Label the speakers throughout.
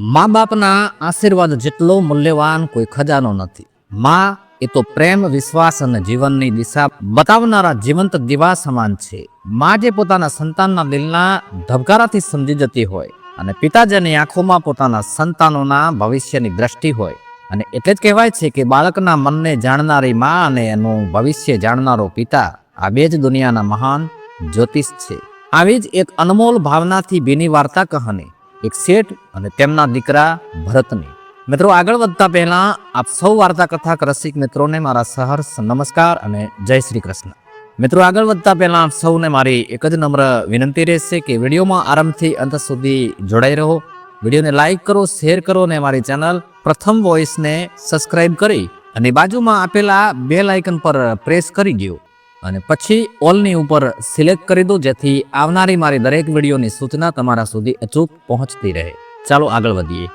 Speaker 1: મા બાપના આશીર્વાદ જેટલો મૂલ્યવાન કોઈ ખજાનો નથી. મા એ તો પ્રેમ, વિશ્વાસ અને જીવનની દિશા બતાવનારા જીવંત દીવા સમાન છે. મા જે પોતાના સંતાનના દિલના ધબકારાથી સમજી જતી હોય અને પિતાજીની આંખોમાં પોતાના સંતાનોના ભવિષ્યની દ્રષ્ટિ હોય અને એટલે જ કહેવાય છે કે બાળકના મનને જાણનારી મા અને એનું ભવિષ્ય જાણનારો પિતા આ બે જ દુનિયાના મહાન જ્યોતિષ છે. આવી જ એક અનમોલ ભાવનાથી ભીની વાર્તા કહાની એક શેઠ અને તેમના દીકરા ભરતની. મિત્રો, આગળ વધતા પહેલા આપ સૌ વાર્તા કથા રસિક મિત્રોને મારા સહર્ષ નમસ્કાર અને જય શ્રી કૃષ્ણ. મિત્રો, આગળ વધતા પહેલા આપ સૌને મારી એક જ નમ્ર વિનંતી રહેશે કે વિડીયોમાં આરંભથી અંત સુધી જોડાઈ રહો. વિડીયોને લાઈક કરો, શેર કરો અને મારી ચેનલ પ્રથમ વોઇસને સબસ્ક્રાઇબ કરી અને બાજુમાં આપેલા બે લાઇકન પર પ્રેસ કરી દો અને પછી ઓલની ઉપર સિલેક્ટ કરી દો, જેથી આવનારી મારી દરેક વિડીયોની સૂચના તમારા સુધી અચૂક પહોંચતી રહે. ચાલો આગળ વધીએ.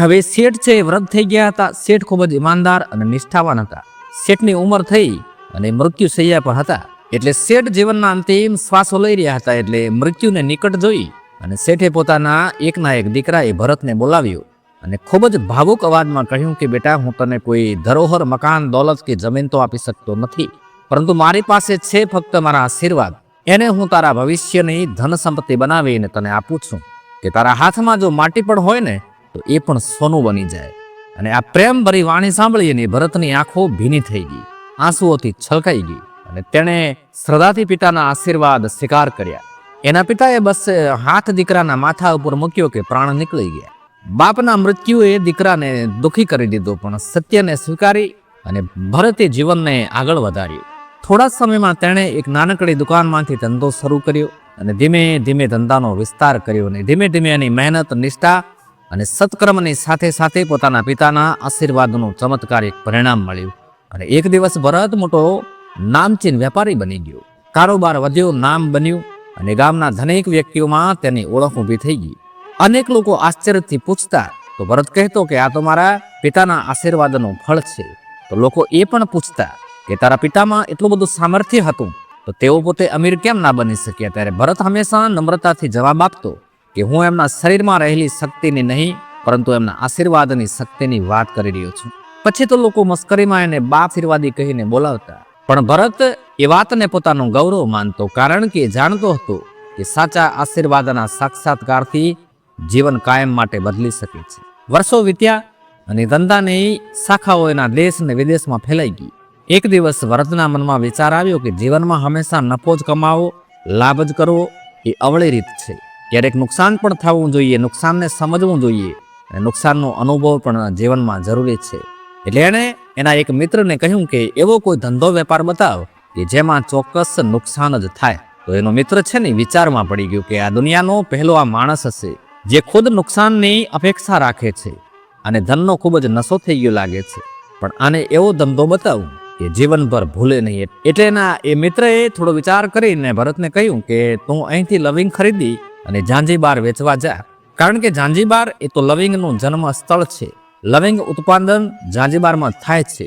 Speaker 1: હવે શેઠ છે વૃદ્ધ થઈ ગયા હતા. શેઠ ખૂબ જ ઈમાનદાર અને નિષ્ઠાવાન હતા. શેઠની ઉંમર થઈ અને મૃત્યુ સૈયા પર હતા. એટલે શેઠ જીવનના અંતિમ શ્વાસો લઈ રહ્યા હતા, એટલે મૃત્યુને નિકટ જોઈ અને શેઠે પોતાના એકના એક દીકરાએ ભરતને બોલાવ્યો અને ખૂબ જ ભાવુક અવાજમાં કહ્યું કે, બેટા, હું તને કોઈ ધરોહર, મકાન, દોલત કે જમીન તો આપી શકતો નથી. પરંતુ મારી પાસે છે ફક્ત મારા આશીર્વાદ. એને હું તારા ભવિષ્યની ધન સંપત્તિ બનાવીને તને આપું છું કે તારા હાથમાં જો માટી પણ હોય ને, તો એ પણ સોનું બની જાય. અને આ પ્રેમ ભરી વાણી સાંભળીને ભરતની આંખો ભીની થઈ ગઈ. આંસુઓથી છલકાઈ ગઈ અને તેણે શ્રદ્ધાથી પિતાના આશીર્વાદ સ્વીકાર કર્યા. એના પિતાએ બસ હાથ દીકરાના માથા ઉપર મૂક્યો કે પ્રાણ નીકળી ગયા. બાપના મૃત્યુએ દીકરાને દુખી કરી દીધો, પણ સત્યને સ્વીકારી અને ભરતે જીવનને આગળ વધાર્યું. થોડા સમયમાં તેણે એક નાનકડી દુકાનમાંથી ધંધો શરૂ કર્યો અને ધીમે ધીમે ધંધાનો વિસ્તાર કર્યો અને ધીમે ધીમે એની મહેનત, નિષ્ઠા અને સત્કર્મની સાથે સાથે પોતાના પિતાના આશીર્વાદનું ચમત્કારિક પરિણામ મળ્યું અને એક દિવસ ભરત મોટો નામચીન વેપારી બની ગયો. કારોબાર વધ્યો, નામ બન્યું અને ગામના ધનિક વ્યક્તિઓમાં તેની ઓળખ ઊભી થઈ ગઈ. અનેક લોકો આશ્ચર્યથી પૂછતા, તો ભરત કહેતો કે આ તો મારા પિતાના આશીર્વાદનું ફળ છે. તો લોકો એ પણ પૂછતા કે તારા પિતામાં એટલું બધું સામર્થ્ય હતું, તો તેઓ પોતે અમીર કેમ ના બની શક્યા? ત્યારે ભરત હંમેશા નમ્રતાથી જવાબ આપતો કે હું એમના શરીરમાં રહેલી શક્તિની નહીં, પરંતુ એમના આશીર્વાદની શક્તિની વાત કરી રહ્યો છું. પછી તો લોકો મસ્કરીમાં એને બા આશીર્વાદી કહીને બોલાવતા. પણ ભરત એ વાતને પોતાનું ગૌરવ માનતો, કારણ કે જાણતો હતો કે સાચા આશીર્વાદના સાક્ષાત્કારથી જીવન કાયમ માટે બદલી શકે છે. વર્ષો વીત્યા અને ધંધાની શાખાઓ એના દેશ અને વિદેશમાં ફેલાઈ ગઈ. એક દિવસ વરતના મનમાં વિચાર આવ્યો કે જીવનમાં હંમેશા નફો જ કમાવો, લાભ જ કરવો એ અવળી રીત છે. ક્યારેક નુકસાન પણ થવું જોઈએ, નુકસાનને સમજવું જોઈએ અને નુકસાનનો અનુભવ પણ જીવનમાં જરૂરી છે. એટલે એણે એના એક મિત્રને કહ્યું કે, એવો કોઈ ધંધો વેપાર બતાવ કે જેમાં ચોક્કસ નુકસાન જ થાય. તો એનો મિત્ર છે ને વિચારમાં પડી ગયો કે આ દુનિયાનો પહેલો આ માણસ હશે જે ખુદ નુકસાનની અપેક્ષા રાખે છે અને ધનનો ખૂબ જ નશો થઈ ગયો લાગે છે. પણ આને એવો ધંધો બતાવું કે જીવનભર ભૂલે નહીં. એટલે એના એ મિત્રએ થોડો વિચાર કરીને ભરતને કહ્યું કે તું અહીંથી લવિંગ ખરીદી અને ઝાંઝીબાર વેચવા જા. કારણ કે ઝાંઝીબાર એ તો લવિંગનું જન્મ સ્થળ છે. લવિંગ ઉત્પાદન ઝાંઝીબારમાં થાય છે.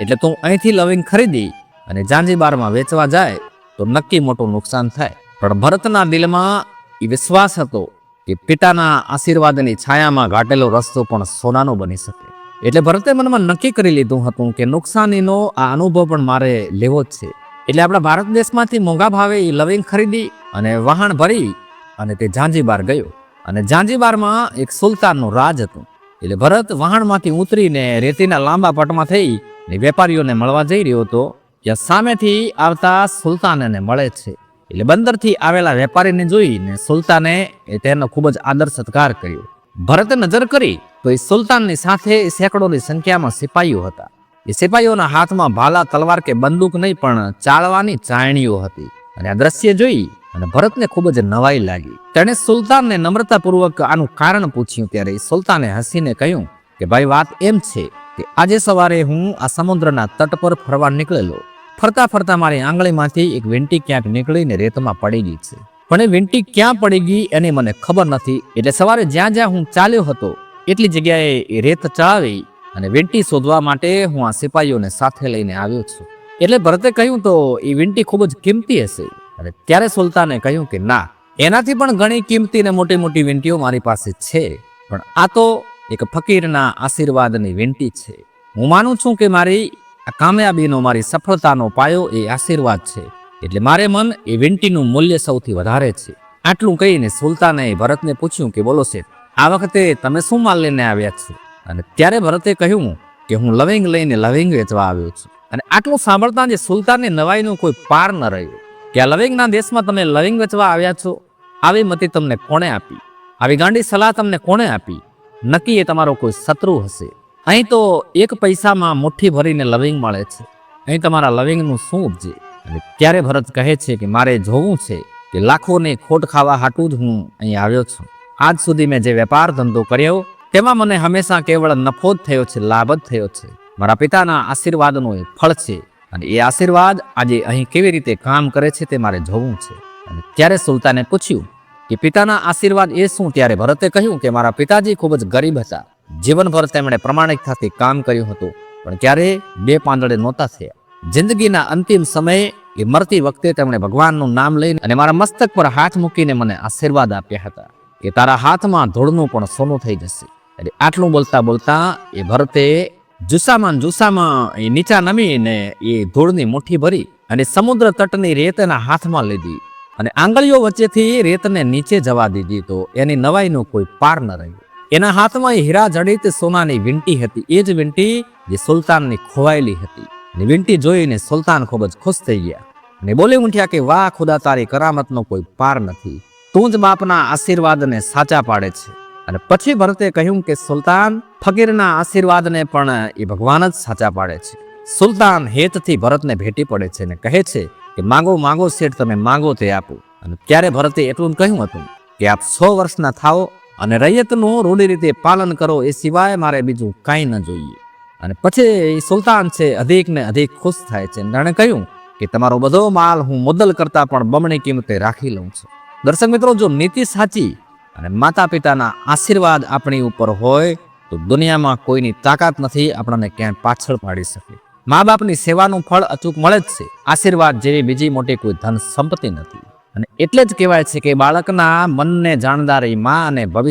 Speaker 1: એટલે તું અહીંથી લવિંગ ખરીદી અને ઝાંઝીબારમાં વેચવા જાય તો નક્કી મોટું નુકસાન થાય. પણ ભરતના દિલમાં એ વિશ્વાસ હતો કે પિતાના આશીર્વાદની છાયામાં ઘાટેલો રસ્તો પણ સોનાનો બની શકે. એટલે ભરતે મનમાં નક્કી કરી લીધું હતું કે નુકસાનીનો આ અનુભવ પણ મારે લેવો જ છે. એટલે આપણા ભારત દેશમાંથી મોંઘા ભાવે એ લવિંગ ખરીદી અને વહાણ ભરી અને તે ઝાંઝીબાર ગયો. અને ઝાંઝીબારમાં એક સુલતાનનું રાજ હતું. એટલે ભરત વહાણમાંથી ઉતરીને રેતીના લાંબા પટમાં થઈ ને વેપારીઓને મળવા જઈ રહ્યો હતો, ત્યાં સામેથી આવતા સુલતાનને મળે છે. એટલે બંદરથી આવેલા વેપારીને જોઈને સુલતાને તેનો ખૂબ જ આદર સત્કાર કર્યો. ભરતે નજર કરી તો એ સુલતાનની સાથે સેંકડોની સંખ્યામાં સિપાહીઓ હતા. એ સિપાહીઓના હાથમાં ભાલા, તલવાર કે બંદૂક નહીં, પણ ચાળવાની ચાયણીઓ હતી. અને આ દ્રશ્ય જોઈ અને ભરતને ખૂબ જ નવાઈ લાગી. તેણે સુલતાનને નમ્રતાપૂર્વક આનું કારણ પૂછ્યું ત્યારે સુલતાને હસીને કહ્યું કે, ભાઈ, વાત એમ છે કે આજે સવારે હું આ સમુદ્રના તટ પર ફરવા નીકળેલો. ફરતા ફરતા મારી આંગળીમાંથી એક વીંટી ક્યાંક નીકળીને રેતમાં પડી ગઈ છે. પણ એ વીંટી ક્યાં પડી ગઈ, એની મને ખબર નથી. એટલે સવારે જ્યાં જ્યાં હું ચાલ્યો હતો એટલી જગ્યાએ રેત ચડાવી અને વીંટી શોધવા માટે હું આ સિપાહીઓને સાથે લઈને આવ્યો છું. એટલે ભરતે કહ્યું તો એ વીંટી ખૂબ જ કિંમતી હશે. અને ત્યારે સુલતાને કહ્યું કે ના, એનાથી પણ ઘણી કિંમતી ને મોટી મોટી વીંટીઓ મારી પાસે છે. પણ આ તો એક ફકીરના આશીર્વાદની વીંટી છે. હું માનું છું કે મારી આ કામયાબીનો, મારી સફળતાનો પાયો એ આશીર્વાદ છે. એટલે મારે મન એ વિનંતીનું મૂલ્ય સૌથી વધારે છે. આટલું કહીને સુલતાને ભરતને પૂછ્યું કે બોલો શેઠ આ વખતે તમે શું માલ લઈને આવ્યા છો? અને ત્યારે ભરતે કહ્યું કે હું લવિંગ લઈને લવિંગ વેચવા આવ્યો છું. અને આટલું સાંભળતા જે સુલતાનને નવાઈનું કોઈ પાર ન રહ્યું કે આ લવિંગના દેશમાં તમે લવિંગ વેચવા આવ્યા છો? આવી મતી તમને કોણે આપી? આવી ગાંડી સલાહ તમને કોણે આપી? નક્કી એ તમારો કોઈ શત્રુ હશે. અહીં તો એક પૈસામાં મુઠ્ઠી ભરીને લવિંગ મળે છે. અહીં તમારા લવિંગનું શું ઉપજે? અને ત્યારે ભરત કહે છે કે મારે જોવું છે કે લાખોને ખોટ ખાવા હાટું જ હું અહીં આવ્યો છું. આજ સુધી મેં જે વેપાર ધંધો કર્યો, તેમાં મને હંમેશા કેવળ નફો જ થયો છે, લાભ જ થયો છે. મારા પિતાના આશીર્વાદનું એ ફળ છે અને એ આશીર્વાદ આજે અહીં કેવી રીતે કામ કરે છે તે મારે જોવું છે. અને ત્યારે સુલતાને પૂછ્યું કે પિતાના આશીર્વાદ એ શું? ત્યારે ભરતે કહ્યું કે મારા પિતાજી ખૂબ જ ગરીબ હતા. જીવનભર તેમણે પ્રમાણિકતાથી કામ કર્યું હતું, પણ ક્યારે? બે પાંદડે નહોતા થયા. જિંદગીના અંતિમ સમયે એ મરતી વખતે તેમણે ભગવાનનું નામ લઈને અને મારા મસ્તક પર હાથ મૂકીને મને આશીર્વાદ આપ્યા હતા. કે તારા હાથમાં ધૂળનું પણ સોનું થઈ જશે. એટલે આટલું બોલતા બોલતા એ ભરતે જુસામાં જુસામાં એ નીચા નમીને એ ધૂળની મુઠ્ઠી ભરી અને સમુદ્ર તટની રેતના હાથમાં લીધી. અને આંગળીઓ વચ્ચેથી રેતને નીચે જવા દીધી તો એની નવાઈનો કોઈ પાર ન રહ્યો. એના હાથમાં એ હીરા જડિત સોનાની વીંટી હતી. એ જ વીંટી જે સુલતાનની ખોવાયેલી હતી. અને વીંટી જોઈને સુલતાન ખૂબ જ ખુશ થઈ ગયા. અને બોલી ઉઠ્યા કે વાહ ખુદા તારી કરામતનો કોઈ પાર નથી. તું જ બાપના આશીર્વાદને સાચા પાડે છે. અને પછી ભરતે કહ્યું કે, સુલતાન, ફકીરના આશીર્વાદને પણ એ ભગવાન જ સાચા પાડે છે. સુલતાન હેતથી ભરતને ભેટી પડે છે અને કહે છે કે, માંગો માંગો શેઠ, તમે માંગો તે આપો. અને ત્યારે ભરતે એટલું કહ્યું હતું કે, આપ સો વર્ષના થાઓ અને રૈયતનું રૂઢી રીતે પાલન કરો, એ સિવાય મારે બીજું કાંઈ ન જોઈએ. અને પછી એ સુલતાન છે અધિક ને અધિક ખુશ થાય છે અને તેણે કહ્યું કે, તમારો બધો માલ હું મુદ્દલ કરતાં પણ બમણી કિંમતે રાખી લઉં છું. દર્શક મિત્રો, જો નીતિ સાચી અને માતા પિતાના આશીર્વાદ આપણી ઉપર હોય, તો દુનિયામાં કોઈની તાકાત નથી, આપણને ક્યાંય પાછળ પાડી શકે. મા બાપની સેવાનું ફળ અચૂક મળે જ છે. આશીર્વાદ જેવી બીજી મોટી કોઈ ધન સંપત્તિ નથી. અને એટલે જ કહેવાય છે કે બાળકના મનને જાણનારી મા અને ભવિષ્ય